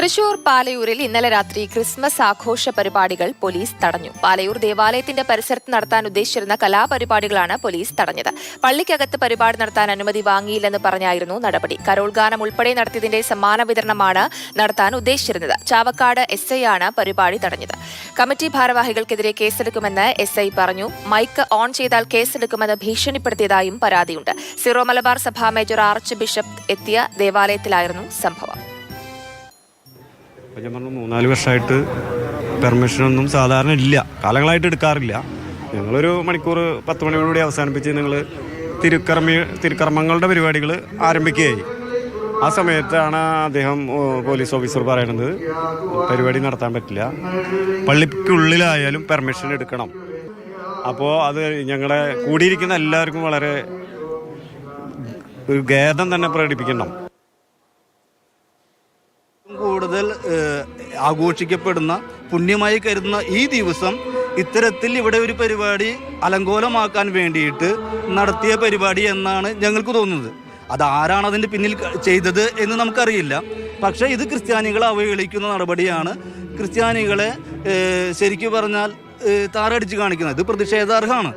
തൃശൂർ പാലയൂരിൽ ഇന്നലെ രാത്രി ക്രിസ്മസ് ആഘോഷ പരിപാടികൾ പോലീസ് തടഞ്ഞു. പാലയൂർ ദേവാലയത്തിന്റെ പരിസരത്ത് നടത്താൻ ഉദ്ദേശിച്ചിരുന്ന കലാപരിപാടികളാണ് പോലീസ് തടഞ്ഞത്. പള്ളിക്കകത്ത് പരിപാടി നടത്താൻ അനുമതി വാങ്ങിയില്ലെന്ന് പറഞ്ഞായിരുന്നു നടപടി. കരോൾ ഗാനം ഉൾപ്പെടെ നടത്തിയതിന്റെ സമ്മാന വിതരണമാണ് നടത്താൻ ഉദ്ദേശിച്ചിരുന്നത്. ചാവക്കാട് എസ് ഐ ആണ് പരിപാടി തടഞ്ഞത്. കമ്മിറ്റി ഭാരവാഹികൾക്കെതിരെ കേസെടുക്കുമെന്ന് എസ് ഐ പറഞ്ഞു. മൈക്ക് ഓൺ ചെയ്താൽ കേസെടുക്കുമെന്ന് ഭീഷണിപ്പെടുത്തിയതായും പരാതിയുണ്ട്. സിറോ മലബാർ സഭാ മേജർ ആർച്ച് ബിഷപ്പ് എത്തിയ ദേവാലയത്തിലായിരുന്നു സംഭവം. അപ്പോൾ ഞാൻ പറഞ്ഞു മൂന്നാൽ വർഷമായിട്ട് പെർമിഷനൊന്നും സാധാരണ ഇല്ല. കാലങ്ങളായിട്ട് എടുക്കാറില്ല. ഞങ്ങളൊരു മണിക്കൂർ പത്ത് മണിയോടുകൂടി അവസാനിപ്പിച്ച് നിങ്ങൾ തിരുക്കർമ്മി തിരുക്കർമ്മങ്ങളുടെ പരിപാടികൾ ആരംഭിക്കുകയായി. ആ സമയത്താണ് അദ്ദേഹം പോലീസ് ഓഫീസർ പറയുന്നത് പരിപാടി നടത്താൻ പറ്റില്ല. പള്ളിക്കുള്ളിലായാലും പെർമിഷൻ എടുക്കണം. അപ്പോൾ അത് ഞങ്ങളെ കൂടിയിരിക്കുന്ന എല്ലാവർക്കും വളരെ ഒരു ഖേദം തന്നെ പ്രകടിപ്പിക്കണം. കൂടുതൽ ആഘോഷിക്കപ്പെടുന്ന പുണ്യമായി കരുതുന്ന ഈ ദിവസം ഇത്തരത്തിൽ ഇവിടെ ഒരു പരിപാടി അലങ്കോലമാക്കാൻ വേണ്ടിയിട്ട് നടത്തിയ പരിപാടി എന്നാണ് ഞങ്ങൾക്ക് തോന്നുന്നത്. അത് ആരാണ് അതിന്റെ പിന്നിൽ ചെയ്തത് എന്ന് നമുക്കറിയില്ല. പക്ഷേ ഇത് ക്രിസ്ത്യാനികളെ അവഹേളിക്കുന്ന നടപടിയാണ്. ക്രിസ്ത്യാനികളെ ശരിക്കു പറഞ്ഞാൽ താറടിച്ച് കാണിക്കുന്നത്. ഇത് പ്രതിഷേധാർഹമാണ്.